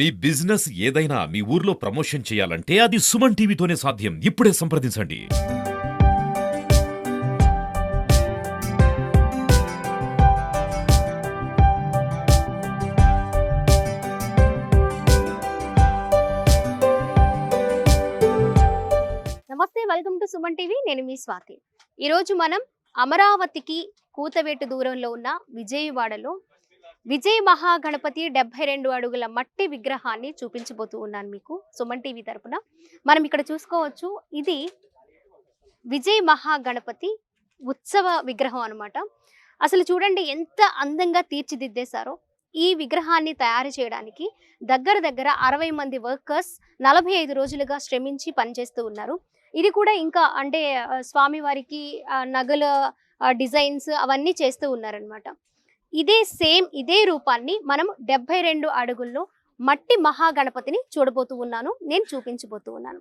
మీ business ఏదైనా మీ ఊర్లో promotion చేయాలంటే అది సుమన్ టీవీతోనే సాధ్యం. ఇప్పుడే సంప్రదించండి. నమస్తే వెల్కమ్ టు సుమన్ టీవీ. నేను మీ స్వాతి. ఈరోజు మనం అమరావతికి కూతవేటు దూరంలో ఉన్న విజయవాడలో విజయ్ మహాగణపతి డెబ్బై రెండు అడుగుల మట్టి విగ్రహాన్ని చూపించబోతూ ఉన్నాను మీకు సుమన్ టీవీ తరపున. మనం ఇక్కడ చూసుకోవచ్చు ఇది విజయ్ మహాగణపతి ఉత్సవ విగ్రహం అనమాట అసలు చూడండి ఎంత అందంగా తీర్చిదిద్దేశారో. ఈ విగ్రహాన్ని తయారు చేయడానికి దగ్గర దగ్గర అరవై మంది వర్కర్స్ నలభై ఐదు రోజులుగా శ్రమించి పనిచేస్తూ ఉన్నారు. ఇది కూడా ఇంకా అంటే స్వామివారికి నగల డిజైన్స్ అవన్నీ చేస్తూ ఉన్నారనమాట ఇదే సేమ్ ఇదే రూపాన్ని మనం డెబ్బై రెండు అడుగుల్లో మట్టి మహాగణపతిని చూడబోతూ ఉన్నాను నేను చూపించబోతూ ఉన్నాను.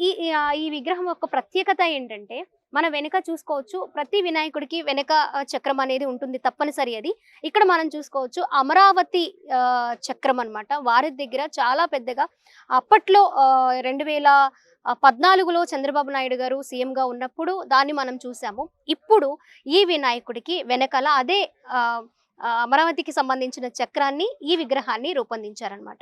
ఈ ఈ- విగ్రహం యొక్క ప్రత్యేకత ఏంటంటే మనం వెనుక చూసుకోవచ్చు ప్రతి వినాయకుడికి వెనక చక్రం అనేది ఉంటుంది తప్పనిసరి అది. ఇక్కడ మనం చూసుకోవచ్చు అమరావతి చక్రం అనమాట వారి దగ్గర చాలా పెద్దగా అప్పట్లో రెండు వేల పద్నాలుగులో చంద్రబాబు నాయుడు గారు సీఎంగా ఉన్నప్పుడు దాన్ని మనం చూసాము. ఇప్పుడు ఈ వినాయకుడికి వెనకాల అదే అమరావతికి సంబంధించిన చక్రాన్ని ఈ విగ్రహాన్ని రూపొందించారనమాట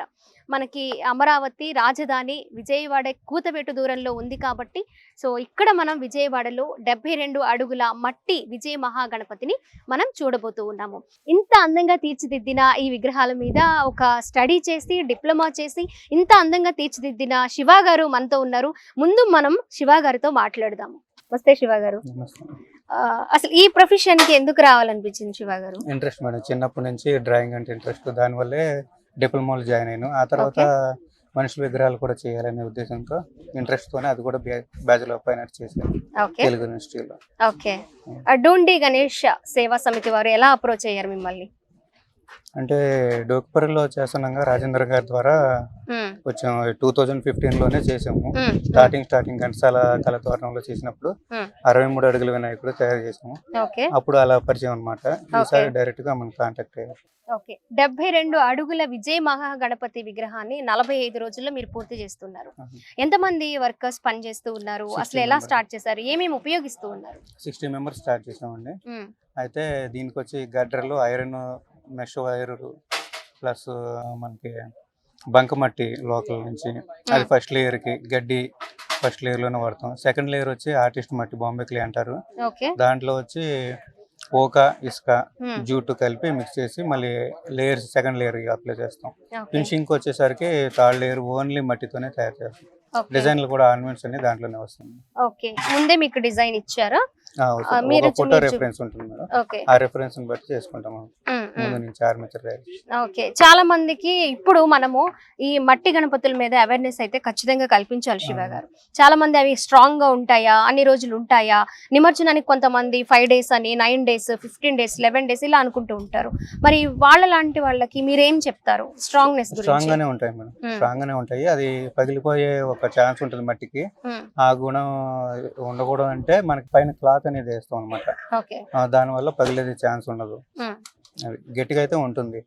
మనకి అమరావతి రాజధాని విజయవాడ కూతవేటు దూరంలో ఉంది కాబట్టి సో ఇక్కడ మనం విజయవాడలో డెబ్బై రెండు అడుగుల మట్టి విజయ మహాగణపతిని మనం చూడబోతూ ఉన్నాము. ఇంత అందంగా తీర్చిదిద్దిన ఈ విగ్రహాల మీద ఒక స్టడీ చేసి డిప్లొమా చేసి ఇంత అందంగా తీర్చిదిద్దిన శివ గారు మనతో ఉన్నారు. ముందు మనం శివ గారితో మాట్లాడదాము. వస్తే శివ గారు. అసలు ఈ ప్రొఫెషన్కి ఎందుకు రావాలనిపించింది శివ గారు? Interest madam. చిన్నప్పటి నుంచి డ్రాయింగ్ అంటే ఇంట్రెస్ట్. దానివల్లే డిప్లొమాలో జాయిన్ అయ్యాను ఆ తర్వాత మనుషుల విగ్రహాలు కూడా చేయాలనే ఉద్దేశంతో ఇంట్రెస్ట్ తోనే అది కూడా బ్యాచులర్ ఆఫ్ ఫైన్ ఆర్ట్స్ చేశాను. ఓకే. తెలుగు యూనివర్సిటీలో. ఓకే. ఆ, డూండి గణేష్ సేవా సమితి వారు ఎలా అప్రోచ్ అయ్యారు మిమ్మల్ని? అంటే డోక్పరిలో చేస్తున్నాగా రాజేంద్ర గారి ద్వారా కొంచెం టూ థౌజండ్ ఫిఫ్టీన్లోనే చేసాము స్టార్టింగ్ స్టార్టింగ్ ఘంటసాల కళతోరణంలో చేసినప్పుడు. అరవై మూడు అడుగుల వినాయకుడు తయారు చేసాము ఓకే. అప్పుడు అలా పరిచయం అనమాట ఈసారి డైరెక్ట్గా మనం కాంటాక్ట్ అయ్యారు. ఓకే. డెబ్బై రెండు అడుగుల విజయ మహాగణపతి విగ్రహాన్ని నలభై ఐదు రోజుల్లో మీరు పూర్తి చేస్తున్నారు. ఎంతమంది వర్కర్స్ పని చేస్తూ ఉన్నారు? 60 అసలు ఎలా. స్టార్ట్ చేశారు? ఏమేమి ఉపయోగిస్తూ ఉన్నారు? సిక్స్టీ మెంబర్స్ స్టార్ట్ చేసామండి అయితే దీనికి వచ్చి గడ్డర్లు ఐరన్ మెష్ వైర్ ప్లస్ మనకి బంకమట్టి లోకల్ నుంచి. అది ఫస్ట్ లేయర్కి గడ్డి ఫస్ట్ లేయర్లోనే వాడతాం. సెకండ్ లేయర్ వచ్చి ఆర్టిస్ట్ మట్టి బాంబే క్లే అంటారు. దాంట్లో వచ్చి ఓక ఇసుక ఉమ్, జూట్ కలిపి మిక్స్ చేసి మళ్ళీ లేయర్స్ సెకండ్ లేయర్ అప్లై చేస్తాం. ఫినిషింగ్ వచ్చేసరికి థర్డ్ లేయర్ ఓన్లీ మట్టితోనే తయారు చేస్తాం. డిజైన్లు కూడా ఆర్నమెంట్స్ అన్ని దాంట్లోనే వస్తుంది ఓకే ముందే మీకు డిజైన్ ఇచ్చారా? మీరు ఫోటో. రెఫరెన్స్ ఉంటుంది మేడం. ఆ రెఫరెన్స్ బట్టి చేసుకుంటాం ఉమ్. ముందు నుంచి ఆర్మేచర్ ఓకే. చాలా మందికి ఇప్పుడు మనము ఈ మట్టి గణపతుల మీద అవేర్నెస్ అయితే ఖచ్చితంగా కల్పించాలి శివ. గారు. చాలా మంది అవి స్ట్రాంగ్గా ఉంటాయా? అన్ని రోజులు ఉంటాయా? నిమజ్జనానికి కొంతమంది ఫైవ్ డేస్ అని nine days fifteen days eleven days ఇలా అనుకుంటూ ఉంటారు. మరి వాళ్ళ లాంటి వాళ్ళకి మీరేం చెప్తారు? స్ట్రాంగ్నెస్ స్ట్రాంగ్ గానే ఉంటాయి మేడం. స్ట్రాంగ్ గానే ఉంటాయి. అది పగిలిపోయే ఒక ఛాన్స్ ఉంటుంది మట్టికి. ఆ గుణం ఉండకూడదు అంటే మనకి పైన క్లాత్ అనేది వేస్తాం అనమాట ఓకే. దాని వల్ల పగిలేది ఛాన్స్ ఉండదు. గట్టిగా అయితే ఉంటుంది.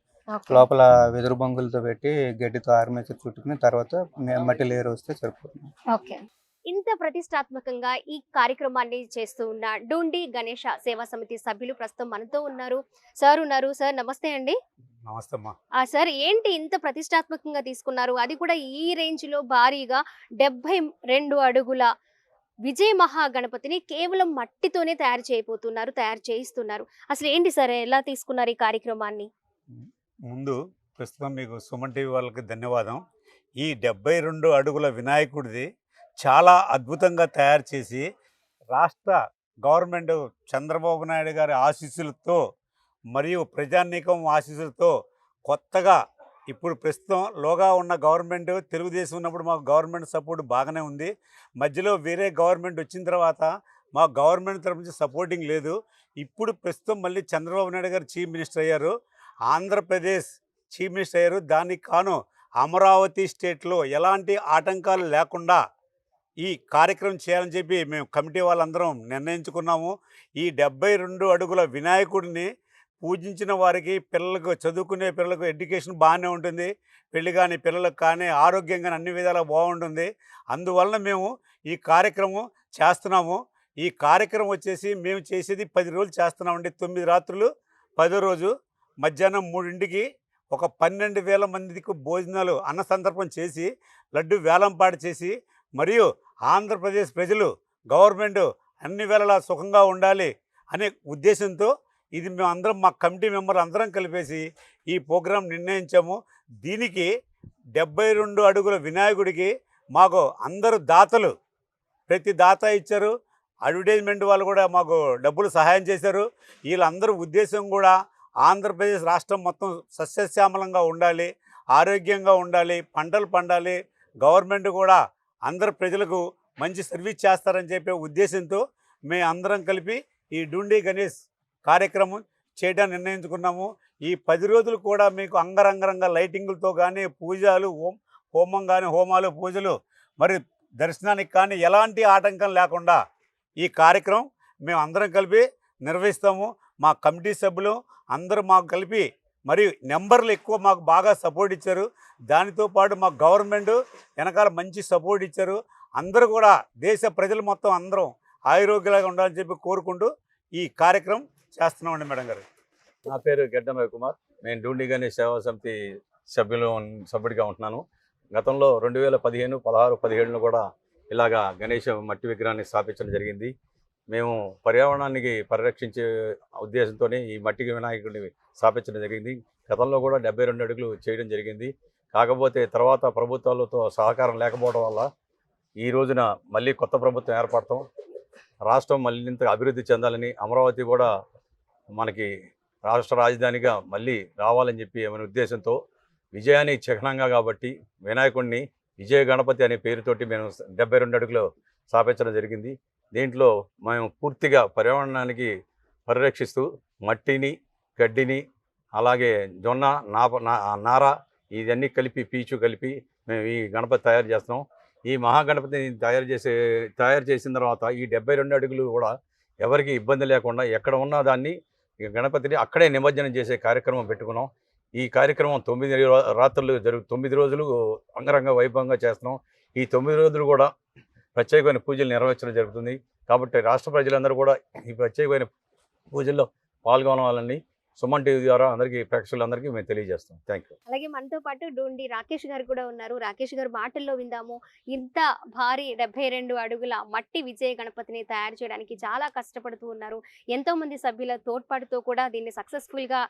లోపల వెదురు బొంగులతో పెట్టి గడ్డితో ఆర్మేచర్ చుట్టుకుని తర్వాత మట్టి లేయర్ వస్తే సరిపోతుంది. ఓకే. ఇంత ప్రతిష్టాత్మకంగా ఈ కార్యక్రమాన్ని చేస్తూ ఉన్న డూండి గణేష సేవా సమితి సభ్యులు ప్రస్తుతం మనతో ఉన్నారు. సార్ ఉన్నారు. సార్ నమస్తే అండి. నమస్తే సార్ ఏంటి ఇంత ప్రతిష్టాత్మకంగా తీసుకున్నారు? అది కూడా ఈ రేంజ్లో భారీగా డెబ్బై రెండు అడుగుల విజయ మహాగణపతిని కేవలం మట్టితోనే తయారు చేయబోతున్నారు తయారు చేయిస్తున్నారు. అసలు ఏంటి సార్? ఎలా తీసుకున్నారు ఈ కార్యక్రమాన్ని? ముందు ప్రస్తుతం మీకు సుమన్ టీవీ వాళ్ళకి ధన్యవాదం. ఈ డెబ్బై రెండు అడుగుల వినాయకుడిది చాలా అద్భుతంగా తయారు చేసి రాష్ట్ర గవర్నమెంట్ చంద్రబాబు నాయుడు గారి ఆశీస్సులతో మరియు ప్రజానీకం ఆశీస్సులతో కొత్తగా ఇప్పుడు ప్రస్తుతం లోగా ఉన్న గవర్నమెంట్ తెలుగుదేశం ఉన్నప్పుడు మాకు గవర్నమెంట్ సపోర్ట్ బాగానే ఉంది. మధ్యలో వేరే గవర్నమెంట్ వచ్చిన తర్వాత మా గవర్నమెంట్ తరపు నుంచి సపోర్టింగ్ లేదు. ఇప్పుడు ప్రస్తుతం మళ్ళీ చంద్రబాబు నాయుడు గారు చీఫ్ మినిస్టర్ అయ్యారు. ఆంధ్రప్రదేశ్ చీఫ్ మినిస్టర్ అయ్యారు. దానికి కాను అమరావతి స్టేట్లో ఎలాంటి ఆటంకాలు లేకుండా ఈ కార్యక్రమం చేయాలని చెప్పి మేము కమిటీ వాళ్ళందరం నిర్ణయించుకున్నాము. ఈ డెబ్బై రెండు అడుగుల వినాయకుడిని పూజించిన వారికి పిల్లలకు చదువుకునే పిల్లలకు ఎడ్యుకేషన్ బాగానే ఉంటుంది. పెళ్ళి కానీ పిల్లలకు కానీ ఆరోగ్యం కానీ అన్ని విధాలా బాగుంటుంది. అందువలన మేము ఈ కార్యక్రమం చేస్తున్నాము. ఈ కార్యక్రమం వచ్చేసి మేము చేసేది పది రోజులు చేస్తున్నామండి. తొమ్మిది రాత్రులు పదో రోజు. మధ్యాహ్నం మూడింటికి ఒక పన్నెండు వేల మందికి భోజనాలు అన్న సందర్భం చేసి లడ్డు వేలంపాట చేసి మరియు ఆంధ్రప్రదేశ్ ప్రజలు గవర్నమెంట్ అన్ని వేళలా సుఖంగా ఉండాలి అనే ఉద్దేశంతో ఇది మేము అందరం మా కమిటీ మెంబర్ అందరం కలిపేసి ఈ ప్రోగ్రాం నిర్ణయించాము. దీనికి డెబ్బై రెండు అడుగుల వినాయకుడికి మాకు అందరూ దాతలు ప్రతి దాత ఇచ్చారు. అడ్వర్టైజ్మెంట్ వాళ్ళు కూడా మాకు డబ్బులు సహాయం చేశారు. వీళ్ళందరూ ఉద్దేశం కూడా ఆంధ్రప్రదేశ్ రాష్ట్రం మొత్తం సస్యశ్యామలంగా ఉండాలి ఆరోగ్యంగా ఉండాలి పంటలు పండాలి. గవర్నమెంట్ కూడా అందరు ప్రజలకు మంచి సర్వీస్ చేస్తారని చెప్పే ఉద్దేశంతో మేము అందరం కలిపి ఈ డుండి గణేష్ కార్యక్రమం చేయడానికి నిర్ణయించుకున్నాము. ఈ పది రోజులు కూడా మీకు అంగరంగరంగ లైటింగులతో కానీ పూజలు హోం హోమం కానీ హోమాలు పూజలు మరి దర్శనానికి కానీ ఎలాంటి ఆటంకం లేకుండా ఈ కార్యక్రమం మేము అందరం కలిపి నిర్వహిస్తాము. మా కమిటీ సభ్యులు అందరూ మాకు కలిపి మరియు నెంబర్లు ఎక్కువ మాకు బాగా సపోర్ట్ ఇచ్చారు. దానితో పాటు మా గవర్నమెంట్ వెనకాల మంచి సపోర్ట్ ఇచ్చారు. అందరూ కూడా దేశ ప్రజలు మొత్తం అందరం ఆరోగ్యంగా ఉండాలని చెప్పి కోరుకుంటూ ఈ కార్యక్రమం చేస్తున్నామండి మేడం గారు. నా పేరు గడ్డమయ్య కుమార్. నేను డూండి గణేష్ సేవా సమితి సభ్యులు సభ్యుడిగా ఉంటున్నాను. గతంలో రెండు వేల పదిహేను పదహారు పదిహేడులో కూడా ఇలాగా గణేష్ మట్టి విగ్రహాన్ని స్థాపించడం జరిగింది. మేము పర్యావరణానికి పరిరక్షించే ఉద్దేశంతోనే ఈ మట్టి వినాయకుడిని స్థాపించడం జరిగింది. గతంలో కూడా డెబ్బై రెండు అడుగులు చేయడం జరిగింది. కాకపోతే తర్వాత ప్రభుత్వాలతో సహకారం లేకపోవడం వల్ల ఈ రోజున మళ్ళీ కొత్త ప్రభుత్వం ఏర్పడటం రాష్ట్రం మళ్ళీ ఇంత అభివృద్ధి చెందాలని అమరావతి కూడా మనకి రాష్ట్ర రాజధానిగా మళ్ళీ రావాలని చెప్పి అనే ఉద్దేశంతో విజయానికి చిహ్నంగా కాబట్టి వినాయకుడిని విజయ గణపతి అనే పేరుతోటి మేము డెబ్బై రెండు అడుగులు స్థాపించడం జరిగింది. దీంట్లో మేము పూర్తిగా పర్యావరణానికి పరిరక్షిస్తూ మట్టిని గడ్డిని అలాగే జొన్న నాప నా- నార ఇవన్నీ కలిపి పీచు కలిపి మేము ఈ గణపతి తయారు చేస్తున్నాం. ఈ మహాగణపతిని తయారు చేసే తయారు చేసిన తర్వాత ఈ డెబ్బై రెండు అడుగులు కూడా ఎవరికి ఇబ్బంది లేకుండా ఎక్కడ ఉన్న దాన్ని ఇక గణపతిని అక్కడే నిమజ్జనం చేసే కార్యక్రమం పెట్టుకున్నాం. ఈ కార్యక్రమం తొమ్మిది రాత్రులు జరుగు తొమ్మిది రోజులు అంగరంగ వైభవంగా చేస్తున్నాం. ఈ తొమ్మిది రోజులు కూడా ప్రత్యేకమైన పూజలు నిర్వహించడం జరుగుతుంది. కాబట్టి రాష్ట్ర ప్రజలందరూ కూడా ఈ ప్రత్యేకమైన పూజల్లో పాల్గొనాలని సుమన్ టీవీ ద్వారా అందరికీ ప్రేక్షకులందరికీ మేము తెలియజేస్తాం. Thank you. అలాగే మనతో పాటు డోండి రాకేష్ గారు కూడా ఉన్నారు. రాకేష్ గారు మాటల్లో విందాము. ఇంత భారీ డెబ్బై రెండు అడుగుల మట్టి విజయ గణపతిని తయారు చేయడానికి చాలా కష్టపడుతూ ఉన్నారు. ఎంతో మంది సభ్యుల తోడ్పాటుతో కూడా దీన్ని సక్సెస్ఫుల్గా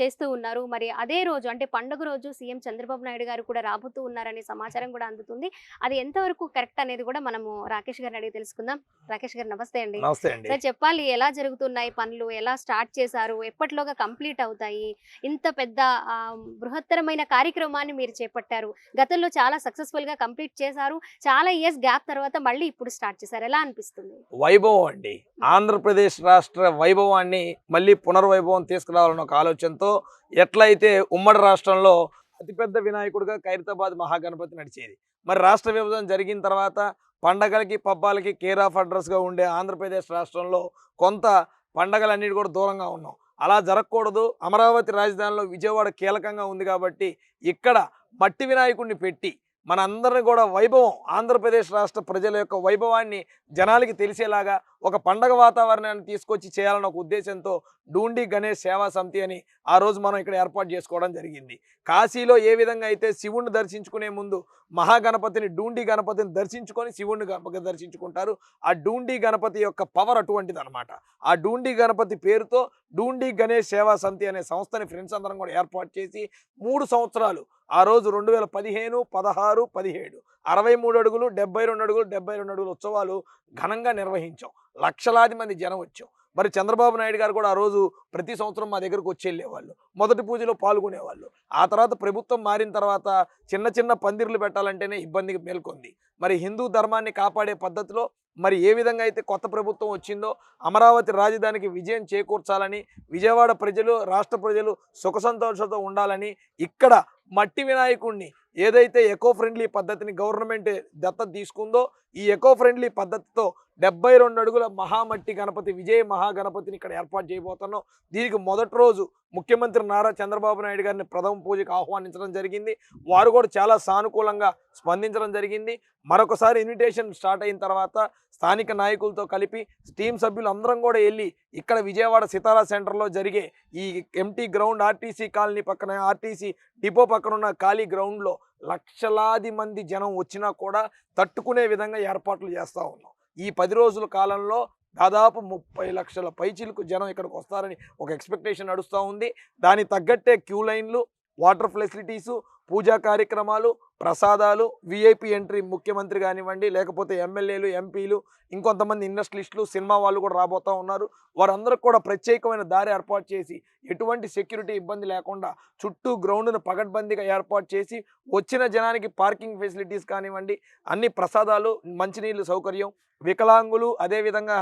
చేస్తూ ఉన్నారు. మరి అదే రోజు అంటే పండుగ రోజు సీఎం చంద్రబాబు నాయుడు గారు కూడా రాబోతూ ఉన్నారనే సమాచారం కూడా అందుతుంది. అది ఎంతవరకు కరెక్ట్ అనేది కూడా మనము రాకేష్ గారిని అడిగి తెలుసుకుందాం. రాకేష్ గారు నమస్తే అండి. నమస్తే అండి. సార్ చెప్పాలి ఎలా జరుగుతున్నాయి పనులు? ఎలా స్టార్ట్ చేశారు? ఎప్పటిలోగా కంప్లీట్ అవుతాయి. ఇంత పెద్ద బృహత్తరమైన కార్యక్రమాన్ని మీరు చేపట్టారు. గతంలో చాలా సక్సెస్ఫుల్గా కంప్లీట్ చేశారు. చాలా ఇయర్స్ గ్యాప్ తర్వాత మళ్ళీ ఇప్పుడు స్టార్ట్ చేశారు. ఎలా అనిపిస్తుంది? వైభవం అండి. ఆంధ్రప్రదేశ్ రాష్ట్ర వైభవాన్ని మళ్ళీ పునర్వైభవం తీసుకురావాలన్న ఒక ఆలోచనతో ఎట్లయితే ఉమ్మడి రాష్ట్రంలో అతిపెద్ద వినాయకుడిగా ఖైరతాబాద్ మహాగణపతి నడిచేది. మరి రాష్ట్ర విభజన జరిగిన తర్వాత పండగలకి పబ్బాలకి కేర్ ఆఫ్ అడ్రస్గా ఉండే ఆంధ్రప్రదేశ్ రాష్ట్రంలో కొంత పండగలన్నిటి కూడా దూరంగా ఉన్నాం. అలా జరగకూడదు. అమరావతి రాజధానిలో విజయవాడ కీలకంగా ఉంది కాబట్టి ఇక్కడ మట్టి వినాయకుడిని పెట్టి మన అందరిని కూడా వైభవం ఆంధ్రప్రదేశ్ రాష్ట్ర ప్రజల యొక్క వైభవాన్ని జనాలకి తెలిసేలాగా ఒక పండగ వాతావరణాన్ని తీసుకొచ్చి చేయాలన్న ఒక ఉద్దేశంతో డూండి గణేష్ సేవా సమితి అని ఆ రోజు మనం ఇక్కడ ఏర్పాటు చేసుకోవడం జరిగింది. కాశీలో ఏ విధంగా అయితే శివుణ్ణి దర్శించుకునే ముందు మహాగణపతిని డూండి గణపతిని దర్శించుకొని శివుణ్ణి దర్శించుకుంటారు. ఆ డూండి గణపతి యొక్క పవర్ అటువంటిది అనమాట ఆ డూండి గణపతి పేరుతో డూండి గణేష్ సేవా సమితి అనే సంస్థని ఫ్రెండ్స్ అందరం కూడా ఏర్పాటు చేసి మూడు సంవత్సరాలు ఆ రోజు రెండు వేల పదిహేను పదహారు పదిహేడు. అరవై మూడు అడుగులు డెబ్బై రెండు అడుగులు డెబ్బై రెండు అడుగులు ఉత్సవాలు ఘనంగా నిర్వహించాం. లక్షలాది మంది జనం వచ్చాం. మరి చంద్రబాబు నాయుడు గారు కూడా ఆ రోజు ప్రతి సంవత్సరం మా దగ్గరకు వచ్చి వెళ్ళేవాళ్ళు. మొదటి పూజలో పాల్గొనేవాళ్ళు. ఆ తర్వాత ప్రభుత్వం మారిన తర్వాత చిన్న చిన్న పందిర్లు పెట్టాలంటేనే ఇబ్బందికి మేల్కొంది. మరి హిందూ ధర్మాన్ని కాపాడే పద్ధతిలో మరి ఏ విధంగా అయితే కొత్త ప్రభుత్వం వచ్చిందో అమరావతి రాజధానికి విజయం చేకూర్చాలని విజయవాడ ప్రజలు రాష్ట్ర ప్రజలు సుఖ సంతోషంతో ఉండాలని ఇక్కడ మట్టి వినాయకుడిని ఏదైతే ఎకో ఫ్రెండ్లీ పద్ధతిని గవర్నమెంట్ దత్త తీసుకుందో ఈ ఎకో ఫ్రెండ్లీ పద్ధతితో డెబ్బై రెండు అడుగుల మహామట్టి గణపతి విజయ మహాగణపతిని ఇక్కడ ఏర్పాటు చేయబోతున్నాం. దీనికి మొదటి రోజు ముఖ్యమంత్రి నారా చంద్రబాబు నాయుడు గారిని ప్రథమ పూజకు ఆహ్వానించడం జరిగింది. వారు కూడా చాలా సానుకూలంగా స్పందించడం జరిగింది. మరొకసారి ఇన్విటేషన్ స్టార్ట్ అయిన తర్వాత స్థానిక నాయకులతో కలిపి టీం సభ్యులు అందరం కూడా వెళ్ళి ఇక్కడ విజయవాడ సితారా సెంటర్లో జరిగే ఈ ఎంటీ గ్రౌండ్ ఆర్టీసీ కాలనీ పక్కన ఆర్టీసీ డిపో పక్కన ఉన్న ఖాళీ గ్రౌండ్లో లక్షలాది మంది జనం వచ్చినా కూడా తట్టుకునే విధంగా ఏర్పాట్లు చేస్తూ ఉన్నాం. ఈ పది రోజుల కాలంలో దాదాపు ముప్పై లక్షల పైచీలకు జనం ఇక్కడికి వస్తారని ఒక ఎక్స్పెక్టేషన్ నడుస్తూ ఉంది. దానికి తగ్గట్టే క్యూ లైన్లు వాటర్ ఫెసిలిటీసు పూజా కార్యక్రమాలు ప్రసాదాలు విఐపి ఎంట్రీ ముఖ్యమంత్రి కానివ్వండి లేకపోతే ఎమ్మెల్యేలు ఎంపీలు ఇంకొంతమంది ఇండస్ట్రియలిస్టులు సినిమా వాళ్ళు కూడా రాబోతూ ఉన్నారు. వారందరికి కూడా ప్రత్యేకమైన దారి ఏర్పాటు చేసి ఎటువంటి సెక్యూరిటీ ఇబ్బంది లేకుండా చుట్టూ గ్రౌండ్ను పగడ్బందీగా ఏర్పాటు చేసి వచ్చిన జనానికి పార్కింగ్ ఫెసిలిటీస్ కానివ్వండి అన్ని ప్రసాదాలు మంచినీళ్ళు సౌకర్యం వికలాంగులు అదేవిధంగా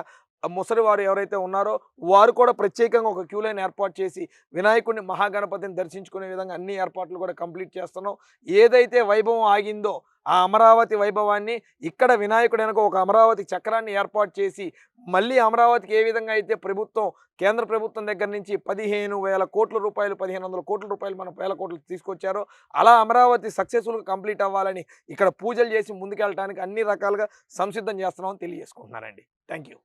ముసలివారు ఎవరైతే ఉన్నారో వారు కూడా ప్రత్యేకంగా ఒక క్యూ లైన్ ఏర్పాటు చేసి వినాయకుడిని మహాగణపతిని దర్శించుకునే విధంగా అన్ని ఏర్పాట్లు కూడా కంప్లీట్ చేస్తున్నాం. ఏదైతే వైభవం ఆగిందో ఆ అమరావతి వైభవాన్ని ఇక్కడ వినాయకుడు వెనక ఒక అమరావతి చక్రాన్ని ఏర్పాటు చేసి మళ్ళీ అమరావతికి ఏ విధంగా అయితే ప్రభుత్వం కేంద్ర ప్రభుత్వం దగ్గర నుంచి పదిహేను వేల కోట్ల రూపాయలు పదిహేను వందల కోట్ల రూపాయలు మనం వేల కోట్లు తీసుకొచ్చారో అలా అమరావతి సక్సెస్ఫుల్గా కంప్లీట్ అవ్వాలని ఇక్కడ పూజలు చేసి ముందుకెళ్ళడానికి అన్ని రకాలుగా సంసిద్ధం చేస్తున్నామని తెలియజేసుకుంటున్నారండి థ్యాంక్ యూ